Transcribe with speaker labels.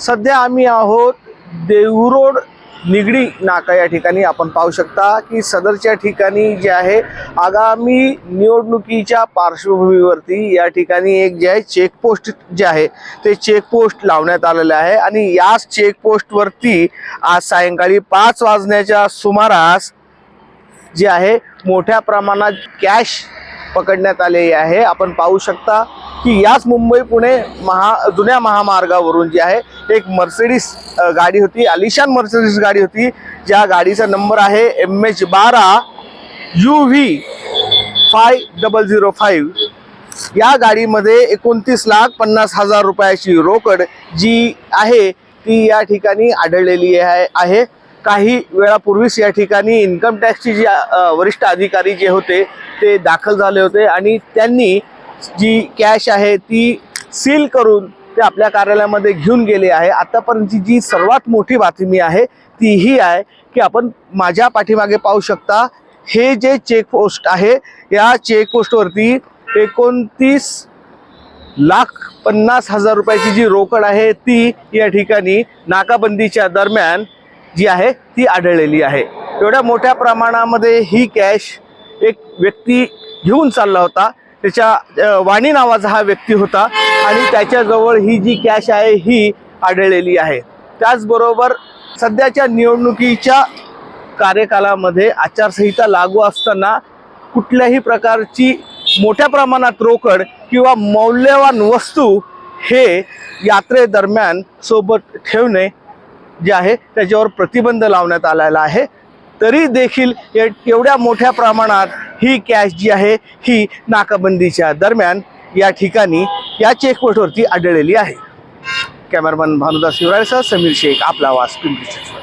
Speaker 1: सध्या आम्ही आहोत देऊरोड निगडी नाका या ठिकाणी. आपण पाहू शकता की सदरच्या ठिकाणी जे आहे आगामी निवडणुकीच्या पार्श्वभूमीवरती या ठिकाणी एक जे आहे चेकपोस्ट जे आहे ते चेकपोस्ट लावण्यात आलेलं आहे. आणि याच चेकपोस्टवरती आज सायंकाळी पाच वाजण्याच्या सुमारास जे आहे मोठ्या प्रमाणात कॅश पकडण्यात आलेली आहे. आपण पाहू शकता की याच मुंबई पुणे महा जुन्या महामार्गावरून जी आहे एक मर्सिडीस गाडी होती आलिशान मर्सिडीज गाडी होती ज्या गाडीचा नंबर आहे एम एच बारा U V five double zero five या गाडीमध्ये एकोणतीस लाख पन्नास हजार रुपयाची रोकड जी आहे ती या ठिकाणी आढळलेली आहे आहे. काही वेळापूर्वीच या ठिकाणी इन्कम टॅक्सची जी वरिष्ठ अधिकारी जे होते ते दाखल झाले होते आणि त्यांनी जी कॅश आहे ती सील करून ते आपल्या कार्यालयामध्ये घेऊन गेले आहे. आतापर्यंतची जी सर्वात मोठी बातमी आहे ती ही आहे की आपण माझ्या पाठीमागे पाहू शकता हे जे चेकपोस्ट आहे या चेकपोस्टवरती एकोणतीस लाख पन्नास हजार रुपयाची जी रोकड आहे ती या ठिकाणी नाकाबंदीच्या दरम्यान जी आहे ती आढळलेली आहे. एवढ्या मोठ्या प्रमाणामध्ये ही कॅश एक व्यक्ती घेऊन चालला होता. त्याच्या वाणी नावाचा हा व्यक्ती होता आणि त्याच्याजवळ ही जी कॅश आहे ही आढळलेली आहे. त्याचबरोबर सध्याच्या निवडणुकीच्या कार्यकालामध्ये आचारसंहिता लागू असताना कुठल्याही प्रकारची मोठ्या प्रमाणात रोकड किंवा मौल्यवान वस्तू हे यात्रेदरम्यान सोबत ठेवणे जे आहे त्याच्यावर प्रतिबंध लावण्यात आलेला आहे. तरी देखील एवढ्या मोठ्या प्रमाणात ही कॅश जी आहे ही नाकाबंदीच्या दरम्यान या ठिकाणी या चेकपोस्टवरती आढळलेली आहे. कॅमेरामन भानुदास शिवरायसह समीर शेख आपला वास पिंपरी